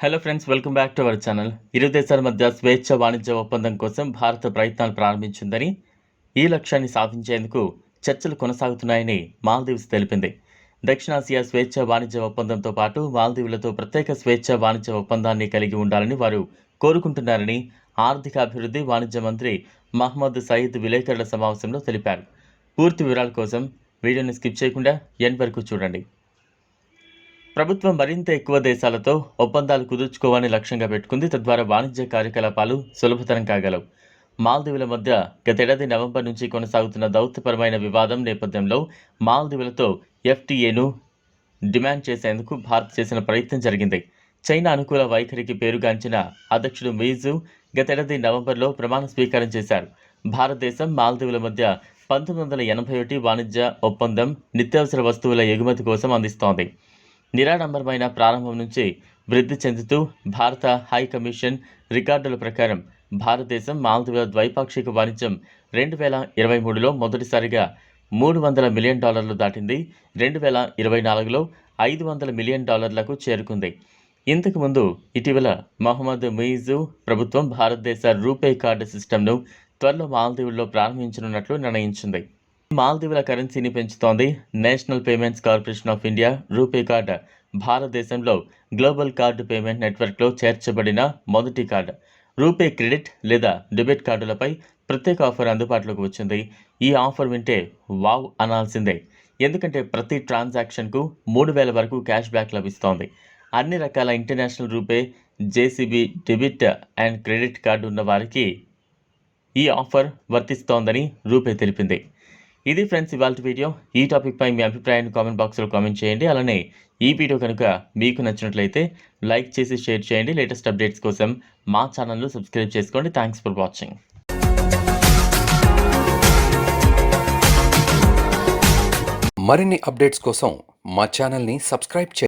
Hello friends welcome back to our channel ఇరు దేశాల మధ్య స్వేచ్ఛ వాణిజ్య ఒప్పందం కోసం భారత ప్రయత్నాలు ప్రారంభించిందని ఈ లక్ష్యాన్ని సాధించేందుకు చర్చలు కొనసాగుతున్నాయని మాల్దీవ్స్ తెలిపింది. దక్షిణాసియా స్వేచ్ఛ వాణిజ్య ఒప్పందంతో పాటు మాల్దీవులతో ప్రత్యేక స్వేచ్ఛ వాణిజ్య ఒప్పందాన్ని కలిగి ఉండాలని వారు కోరుకుంటున్నారని ఆర్థిక అభివృద్ధి వాణిజ్య మంత్రి మహమ్మద్ సయీద్ విలేకరుల సమావేశంలో తెలిపారు. పూర్తి వివరాల కోసం వీడియోని స్కిప్ చేయకుండా ఎండ్ వరకు చూడండి. ప్రభుత్వం మరింత ఎక్కువ దేశాలతో ఒప్పందాలు కుదుర్చుకోవాలని లక్ష్యంగా పెట్టుకుంది. తద్వారా వాణిజ్య కార్యకలాపాలు సులభతరం కాగలవు. మాల్దీవుల మధ్య గతేడాది నవంబర్ నుంచి కొనసాగుతున్న దౌత్యపరమైన వివాదం నేపథ్యంలో మాల్దీవులతో ఎఫ్టీఏను డిమాండ్ చేసేందుకు భారత్ చేసిన ప్రయత్నం జరిగింది. చైనా అనుకూల వైఖరికి పేరుగాంచిన అధ్యక్షుడు మీజు గతేడాది నవంబర్లో ప్రమాణ స్వీకారం చేశారు. భారతదేశం మాల్దీవుల మధ్య పంతొమ్మిది వందల ఎనభై ఒకటి వాణిజ్య ఒప్పందం నిత్యావసర వస్తువుల ఎగుమతి కోసం అందిస్తోంది. నిరాడంబరమైన ప్రారంభం నుంచి వృద్ధి చెందుతూ భారత హై కమిషన్ రికార్డుల ప్రకారం భారతదేశం మాల్దీవుల ద్వైపాక్షిక వాణిజ్యం రెండు వేల ఇరవై మూడులో మొదటిసారిగా మూడు వందల మిలియన్ డాలర్లు దాటింది. రెండు వేల ఇరవై నాలుగులో ఐదు వందల మిలియన్ డాలర్లకు చేరుకుంది. ఇంతకుముందు ఇటీవల మహమ్మద్ ముయిజు ప్రభుత్వం భారతదేశ రూపే కార్డు సిస్టమ్ను త్వరలో మాల్దీవుల్లో ప్రారంభించనున్నట్లు నిర్ణయించింది. మాల్దీవుల కరెన్సీని పెంచుతోంది National Payments Corporation of India RuPay card. భారతదేశంలో గ్లోబల్ కార్డు పేమెంట్ నెట్వర్క్లో చేర్చబడిన మొదటి కార్డు. రూపే క్రెడిట్ లేదా డెబిట్ కార్డులపై ప్రత్యేక ఆఫర్ అందుబాటులోకి వచ్చింది. ఈ ఆఫర్ వింటే వావ్ అనాల్సిందే. ఎందుకంటే ప్రతి ట్రాన్సాక్షన్కు మూడు వేల వరకు క్యాష్ బ్యాక్ లభిస్తోంది. అన్ని రకాల international RuPay JCB debit and credit card ఉన్న వారికి ఈ ఆఫర్ వర్తిస్తోందని రూపే తెలిపింది. ఇది ఫ్రెండ్స్ ఇవాళ వీడియో. ఈ టాపిక్పై మీ అభిప్రాయాన్ని కామెంట్ బాక్స్లో కామెంట్ చేయండి. అలానే ఈ వీడియో కనుక మీకు నచ్చినట్లయితే లైక్ చేసి షేర్ చేయండి. లేటెస్ట్ అప్డేట్స్ కోసం మా ఛానల్ను సబ్స్క్రైబ్ చేసుకోండి. Thanks for watching. మరిన్ని అప్డేట్స్ కోసం మా ఛానల్ని సబ్స్క్రైబ్ చేయండి.